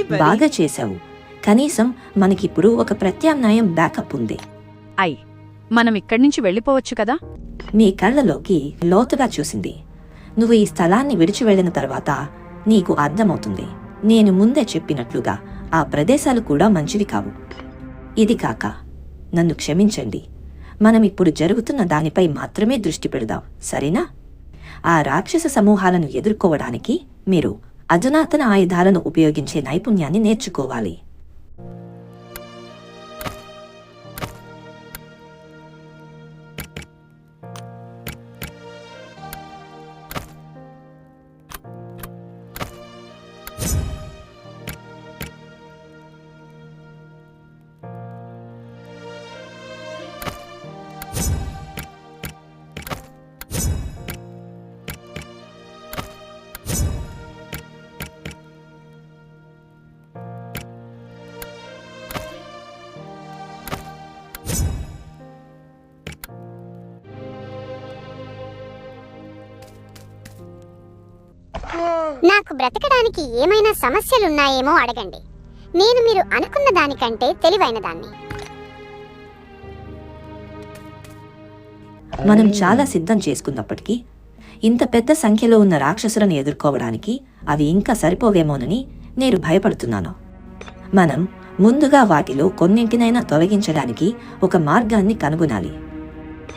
బాగా చేశావు. కనీసం మనకిప్పుడు ఒక ప్రత్యామ్నాయం బ్యాకప్ ఉంది. ఐ మనం ఇక్కడి నుంచి వెళ్ళిపోవచ్చు కదా? మీ కళ్ళలోకి లోతుగా చూసింది. నువ్వు ఈ స్థలాన్ని విడిచి వెళ్ళిన తర్వాత నీకు అర్థమవుతుంది. నేను ముందే చెప్పినట్లుగా ఆ ప్రదేశాలు కూడా మంచివి కావు. ఇది కాక నన్ను క్షమించండి. మనం ఇప్పుడు జరుగుతున్న దానిపై మాత్రమే దృష్టి పెడదాం సరేనా? ఆ రాక్షస సమూహాలను ఎదుర్కోవడానికి మీరు అధునాతన ఆయుధాలను ఉపయోగించే నైపుణ్యాన్ని నేర్చుకోవాలి నాకు బ్రతకడానికి ఏమైనా సమస్యలున్నాయేమో అడగండి. నేను మీరు అనుకున్న దానికంటే తెలివైన దాన్ని మనం చాలా సిద్ధం చేసుకున్నప్పటికీ ఇంత పెద్ద సంఖ్యలో ఉన్న రాక్షసులను ఎదుర్కోవడానికి అవి ఇంకా సరిపోవేమోనని నేను భయపడుతున్నాను. మనం ముందుగా వాటిలో కొన్నింటినైనా తొలగించడానికి ఒక మార్గాన్ని కనుగొనాలి.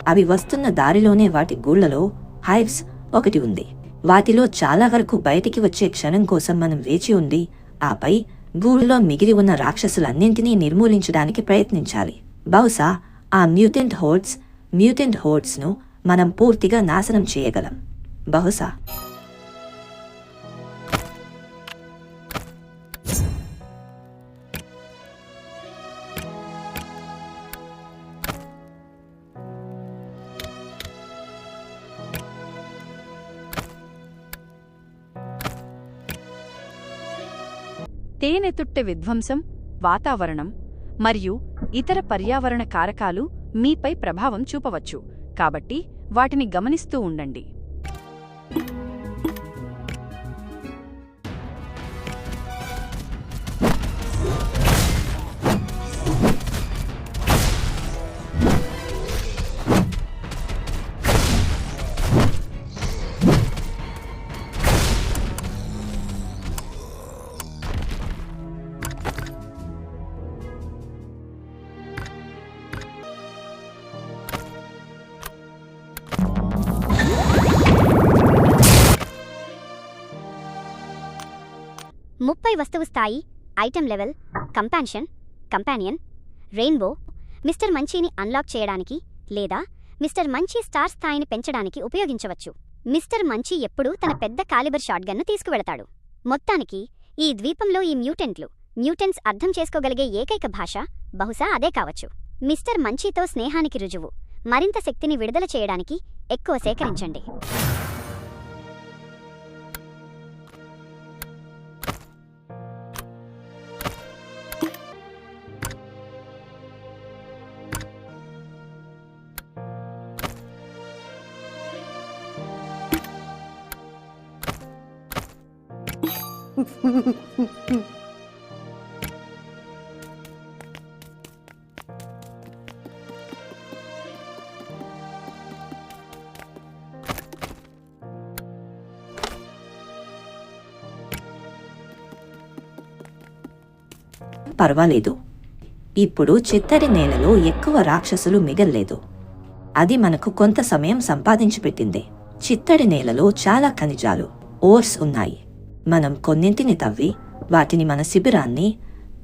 అవి వస్తున్న దారిలోనే వాటి గూళ్ళలో హైవ్స్ ఒకటి ఉంది. వాటిలో చాలా వరకు బయటికి వచ్చే క్షణం కోసం మనం వేచి ఉండి ఆపై గూళ్ళలో మిగిలి ఉన్న రాక్షసులన్నింటినీ నిర్మూలించడానికి ప్రయత్నించాలి. బహుశా ఆ మ్యూటెంట్ హోర్డ్స్ మ్యూటెంట్ హోర్డ్స్ను మనం పూర్తిగా నాశనం చేయగలం. బహుశా తేనెతుట్టె విధ్వంసం వాతావరణం మరియు ఇతర పర్యావరణ కారకాలు మీపై ప్రభావం చూపవచ్చు. కాబట్టి వాటిని గమనిస్తూ ఉండండి. ముప్పై వస్తువు స్థాయి item level companion companion rainbow mister మంచీని unlock చేయడానికి లేదా మిస్టర్ మంచి స్టార్ స్థాయిని పెంచడానికి ఉపయోగించవచ్చు. మిస్టర్ మంచి ఎప్పుడూ తన పెద్ద కాలిబర్ షాట్గన్ను తీసుకువెళతాడు. మొత్తానికి ఈ ద్వీపంలో ఈ మ్యూటెంట్లు మ్యూటెంట్స్ అర్థం చేసుకోగలిగే ఏకైక భాష బహుశా అదే కావచ్చు. మిస్టర్ మంచీతో స్నేహానికి రుజువు మరింత శక్తిని విడుదల చేయడానికి ఎక్కువ సేకరించండి. పర్వాలేదు. ఇప్పుడు చిత్తడి నేలలో ఎక్కువ రాక్షసులు మిగల్లేదు. అది మనకు కొంత సమయం సంపాదించి పెట్టింది చిత్తడి నేలలో చాలా ఖనిజాలు ఓర్స్ ఉన్నాయి. మనం కొన్నింటిని తవ్వి వాటిని మన శిబిరాన్ని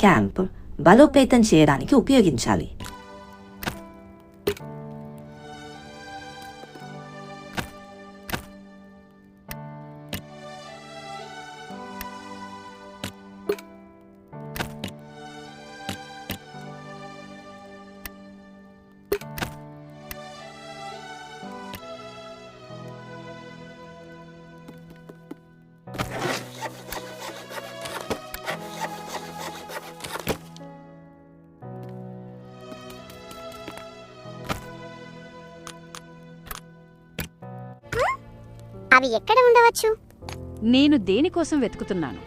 క్యాంప్ బలోపేతం చేయడానికి ఉపయోగించాలి నేను దేనికోసం వెతుకుతున్నాను?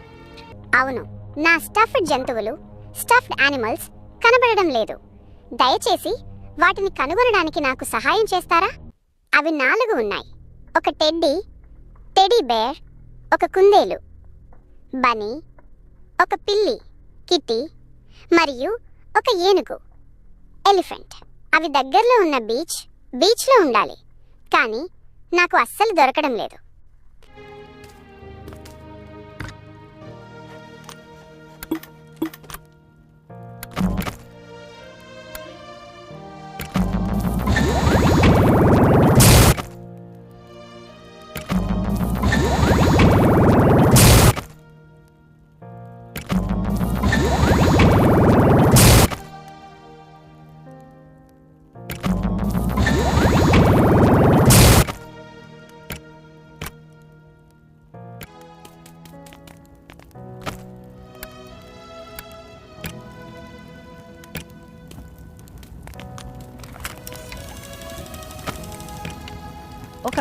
అవును. నా స్టఫ్డ్ జంతువులు స్టఫ్డ్ యానిమల్స్ కనబడడం లేదు. దయచేసి వాటిని కనుగొనడానికి నాకు సహాయం చేస్తారా? అవి నాలుగు ఉన్నాయి. ఒక టెడ్డీ టెడీ బేర్ ఒక కుందేలు బనీ ఒక పిల్లి కిట్టి మరియు ఒక ఏనుగు. ఎలిఫెంట్. అవి దగ్గరలో ఉన్న బీచ్ బీచ్లో ఉండాలి. కానీ నాకు అస్సలు దొరకడం లేదు.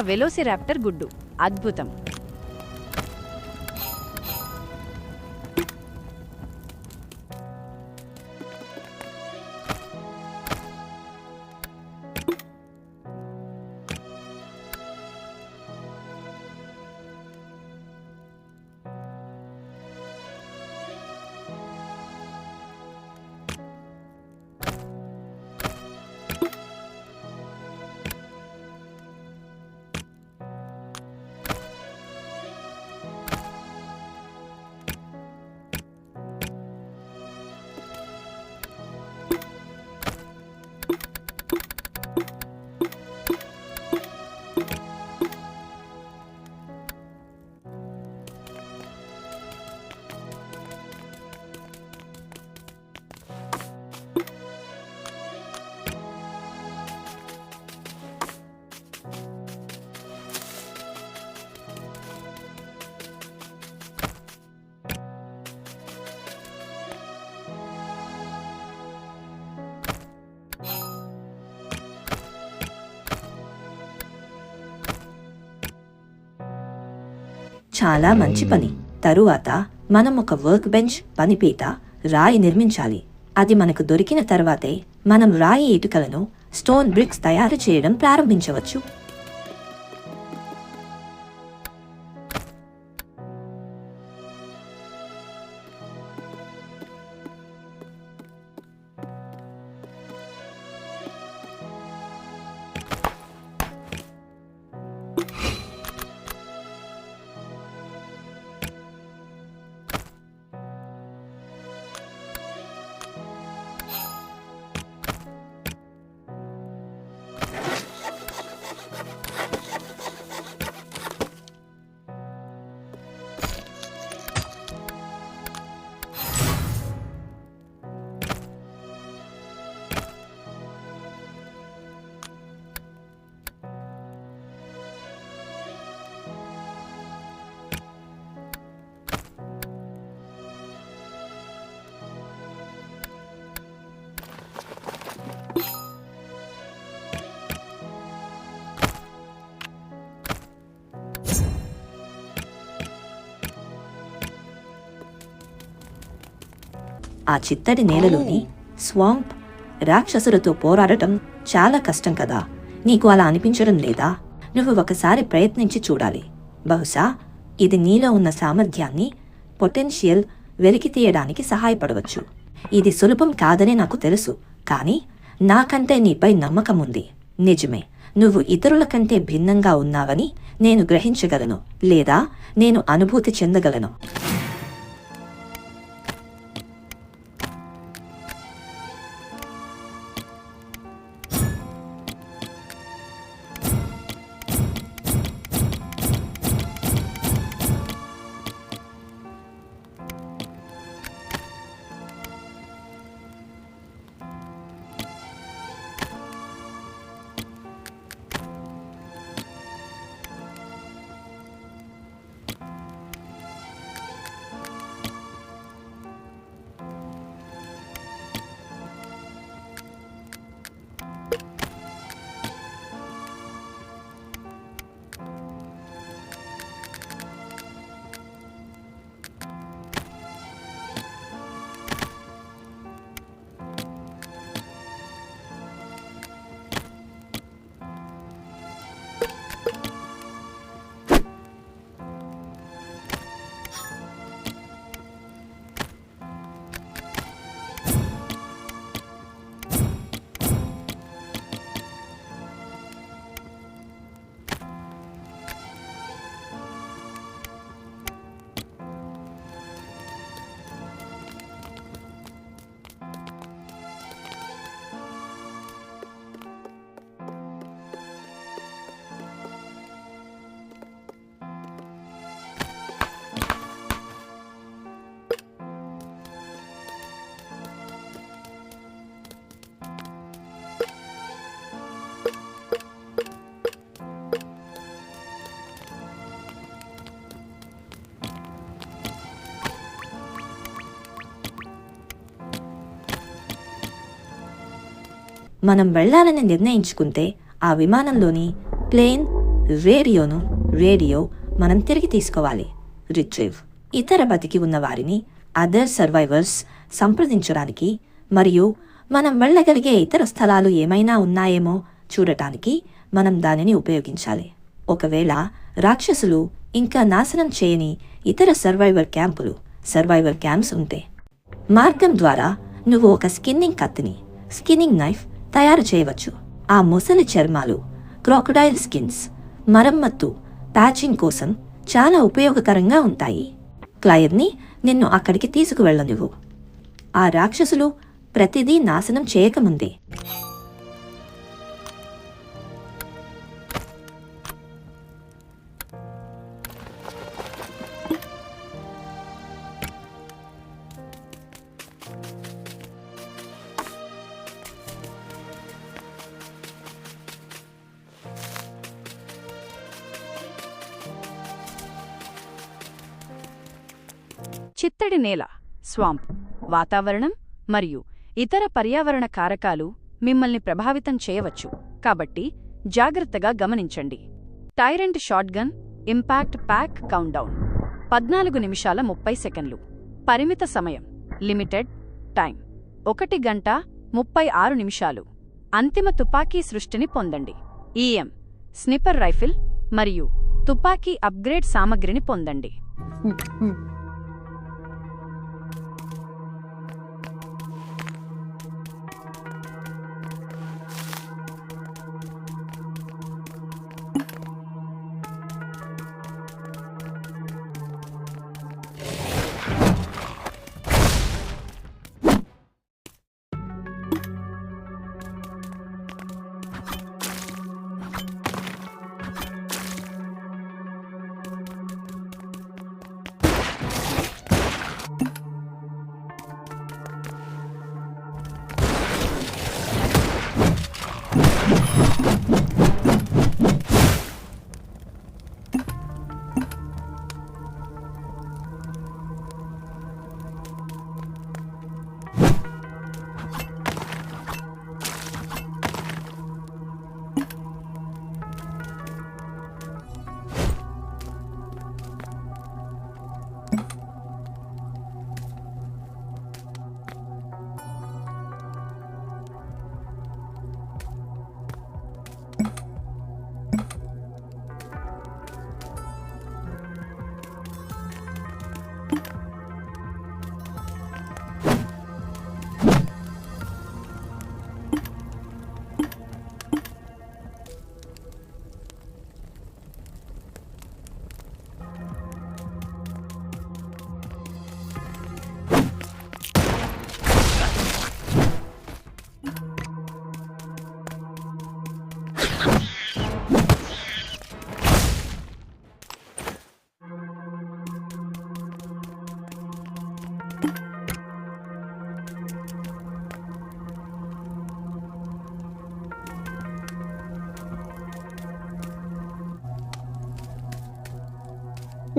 వెలోసిరాప్టర్ గుడ్డు. అద్భుతం. చాలా మంచి పని. తరువాత మనం ఒక వర్క్ బెంచ్ పనిపీట రాయి నిర్మించాలి. అది మనకు దొరికిన తర్వాతే మనం రాయి ఇటుకలను స్టోన్ బ్రిక్స్ తయారు చేయడం ప్రారంభించవచ్చు. ఆ చిత్తడి నేలలోని స్వాంప్ రాక్షసులతో పోరాడటం చాలా కష్టం కదా. నీకు అలా అనిపించడం లేదా? నువ్వు ఒకసారి ప్రయత్నించి చూడాలి. బహుశా ఇది నీలో ఉన్న సామర్థ్యాన్ని పొటెన్షియల్ వెలికి తీయడానికి సహాయపడవచ్చు. ఇది సులభం కాదని నాకు తెలుసు కానీ నాకంటే నీపై నమ్మకం ఉంది. నిజమే నువ్వు ఇతరుల కంటే భిన్నంగా ఉన్నావని నేను గ్రహించగలను లేదా నేను అనుభూతి చెందగలను. మనం వెళ్ళాలని నిర్ణయించుకుంటే ఆ విమానంలోని ప్లేన్ రేడియోను రేడియో మనం తిరిగి తీసుకోవాలి. రిట్రీవ్. ఇతర బతికి ఉన్న వారిని అదర్ సర్వైవర్స్ సంప్రదించడానికి మరియు మనం వెళ్ళగలిగే ఇతర స్థలాలు ఏమైనా ఉన్నాయేమో చూడటానికి మనం దానిని ఉపయోగించాలి. ఒకవేళ రాక్షసులు ఇంకా నాశనం చేయని ఇతర సర్వైవర్ క్యాంపులు సర్వైవర్ క్యాంప్స్ ఉంటే మార్గం ద్వారా నువ్వు ఒక స్కిన్నింగ్ కత్తిని స్కిన్నింగ్ నైఫ్ తయారు చేయవచ్చు ఆ మొసలి చర్మాలు క్రాకడైల్ స్కిన్స్ మరమ్మత్తు ప్యాచింగ్ కోసం చాలా ఉపయోగకరంగా ఉంటాయి. క్లయర్ని నిన్ను అక్కడికి తీసుకువెళ్ళనివ్వు. ఆ రాక్షసులు ప్రతిదీ నాశనం చేయకముందే. చిత్తడి నేల స్వాంప్ వాతావరణం మరియు ఇతర పర్యావరణ కారకాలు మిమ్మల్ని ప్రభావితం చేయవచ్చు. కాబట్టి జాగ్రత్తగా గమనించండి. Tyrant shotgun impact pack countdown పద్నాలుగు నిమిషాల ముప్పై సెకండ్లు. పరిమిత సమయం లిమిటెడ్ టైం ఒకటి గంట ముప్పై ఆరు నిమిషాలు. అంతిమ తుపాకీ సృష్టిని పొందండి. ఈఎం స్నిపర్ రైఫిల్ మరియు తుపాకీ అప్గ్రేడ్ సామగ్రిని పొందండి.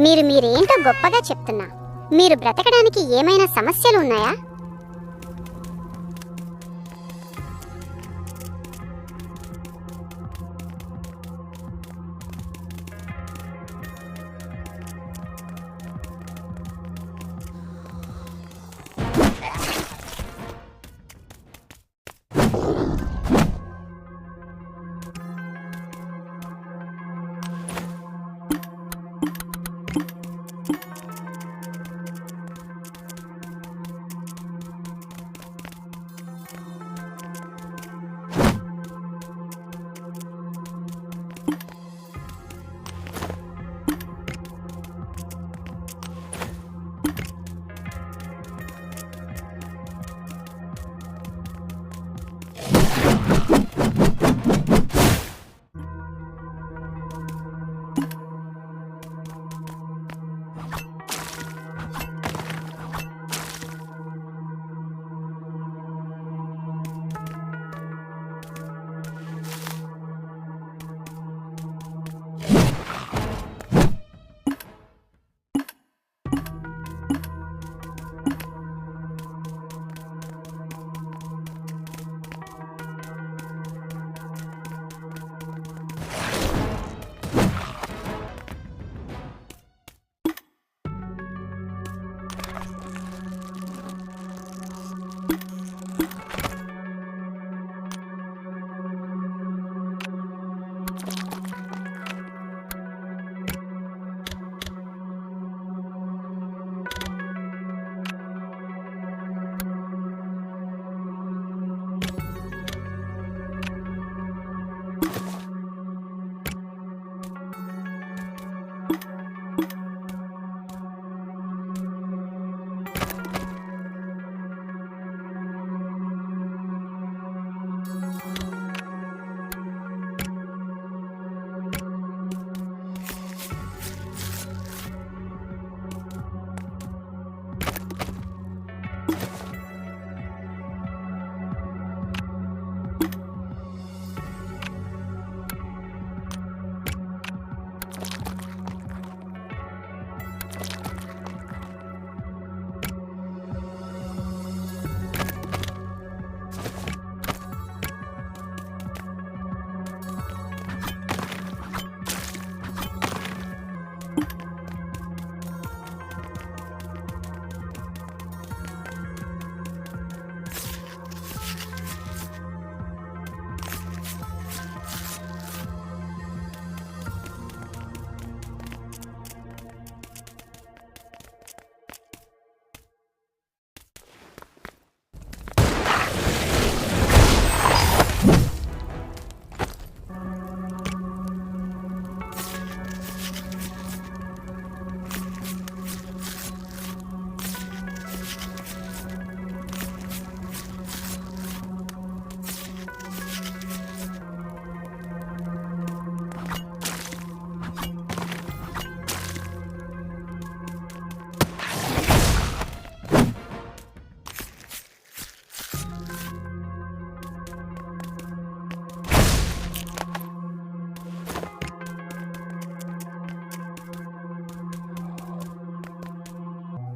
మీరు మీరేంటో గొప్పగా చెప్తున్నా. మీరు బ్రతకడానికి ఏమైనా సమస్యలు ఉన్నాయా?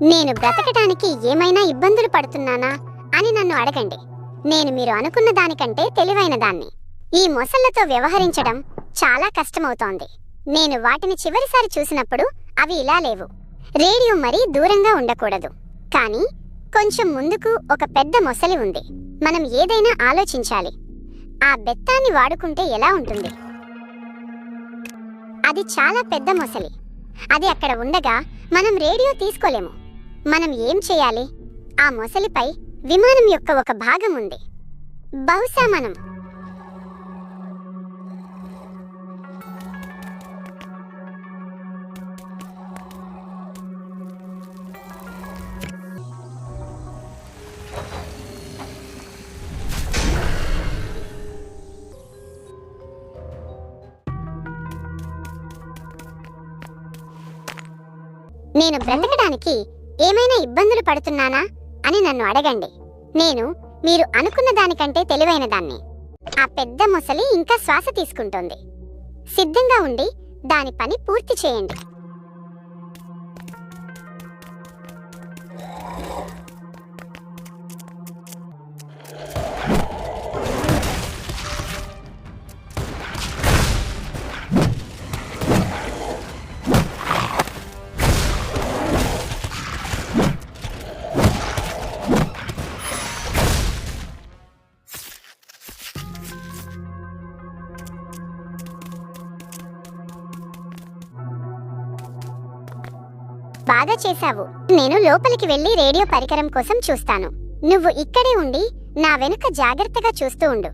నేను బ్రతకటానికి ఏమైనా ఇబ్బందులు పడుతున్నానా అని నన్ను అడగండి. నేను మీరు అనుకున్న దానికంటే తెలివైన దాన్ని. ఈ మొసళ్ళతో వ్యవహరించడం చాలా కష్టమవుతోంది. నేను వాటిని చివరిసారి చూసినప్పుడు అవి ఇలా లేవు. రేడియో మరీ దూరంగా ఉండకూడదు. కానీ కొంచెం ముందుకు ఒక పెద్ద మొసలి ఉంది. మనం ఏదైనా ఆలోచించాలి. ఆ బెత్తాన్ని వాడుకుంటే ఎలా ఉంటుంది? అది చాలా పెద్ద మొసలి. అది అక్కడ ఉండగా మనం రేడియో తీసుకోలేము. మనం ఏం చేయాలి? ఆ మొసలిపై విమానం యొక్క ఒక భాగం ఉంది. బహుశా మనం నేను బ్రతకడానికి ఏమైనా ఇబ్బందులు పడుతున్నానా అని నన్ను అడగండి. నేను మీరు అనుకున్న దానికంటే తెలివైన దాన్ని. ఆ పెద్ద మొసలి ఇంకా శ్వాస తీసుకుంటోంది. సిద్ధంగా ఉండి దాని పని పూర్తి చేయండి. బాగా చేశావు. నేను లోపలికి వెళ్ళి రేడియో పరికరం కోసం చూస్తాను. నువ్వు ఇక్కడే ఉండి నా వెనుక జాగ్రత్తగా చూస్తూ ఉండు.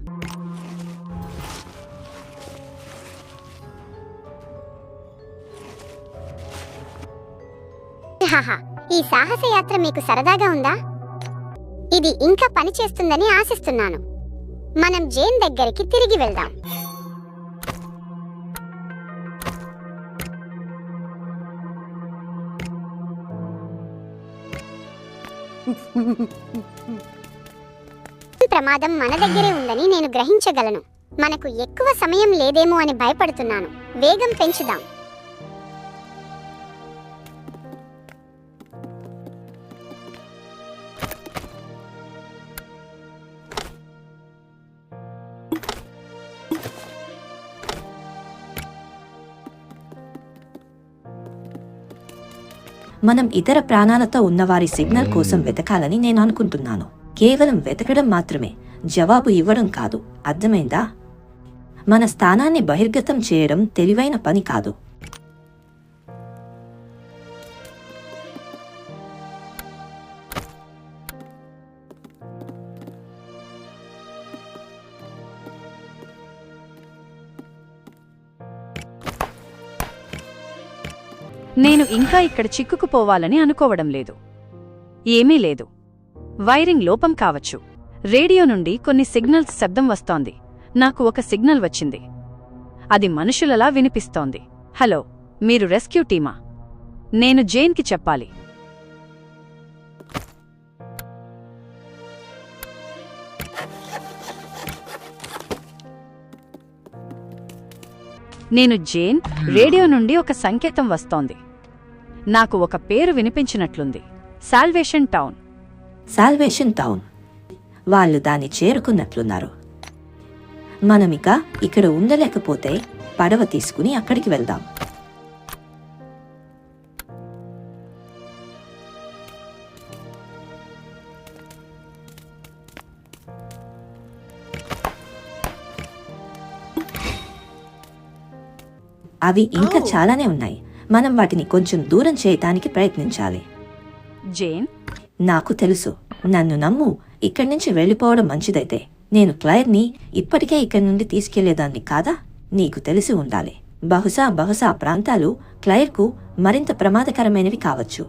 హాహా ఈ సాహసయాత్ర మీకు సరదాగా ఉందా? ఇది ఇంకా పని చేస్తుందని ఆశిస్తున్నాను. మనం జేన్ దగ్గరికి తిరిగి వెళ్దాం. ప్రమాదం మన దగ్గరే ఉందని నేను గ్రహించగలను. మనకు ఎక్కువ సమయం లేదేమో అని భయపడుతున్నాను. వేగం పెంచుదాం. మనం ఇతర ప్రాణాలతో ఉన్నవారి సిగ్నల్ కోసం వెతకాలని నేను అనుకుంటున్నాను. కేవలం వెతకడం మాత్రమే జవాబు ఇవ్వడం కాదు. అర్థమైందా? మన స్థానాన్ని బహిర్గతం చేయడం తెలివైన పని కాదు. నేను ఇంకా ఇక్కడ చిక్కుకుపోవాలని అనుకోవడం లేదు. ఏమీ లేదు. వైరింగ్ లోపం కావచ్చు. రేడియో నుండి కొన్ని సిగ్నల్స్ శబ్దం వస్తోంది. నాకు ఒక సిగ్నల్ వచ్చింది. అది మనుషులలా వినిపిస్తోంది. హలో మీరు రెస్క్యూ టీమా? నేను జేన్కి చెప్పాలి. నేను జేన్ రేడియో నుండి ఒక సంకేతం వస్తోంది. నాకు ఒక పేరు వినిపించినట్లుంది. సాల్వేషన్ టౌన్ సాల్వేషన్ టౌన్ వాళ్ళు దాన్ని చేరుకున్నట్లున్నారు. మనమిక ఇక్కడ ఉండలేకపోతే పడవ తీసుకుని అక్కడికి వెళ్దాం. అవి ఇంకా చాలానే ఉన్నాయి. మనం వాటిని కొంచెం దూరం చేయటానికి ప్రయత్నించాలి. జేన్? నాకు తెలుసు. నన్ను నమ్ము. ఇక్కడి నుంచి వెళ్ళిపోవడం మంచిదైతే. నేను క్లైర్ని ఇప్పటికే ఇక్కడి నుండి తీసుకెళ్ళేదాన్ని కాదా? నీకు తెలిసి ఉండాలి. బహుశా బహుశా ప్రాంతాలు క్లైర్కు మరింత ప్రమాదకరమైనవి కావచ్చు.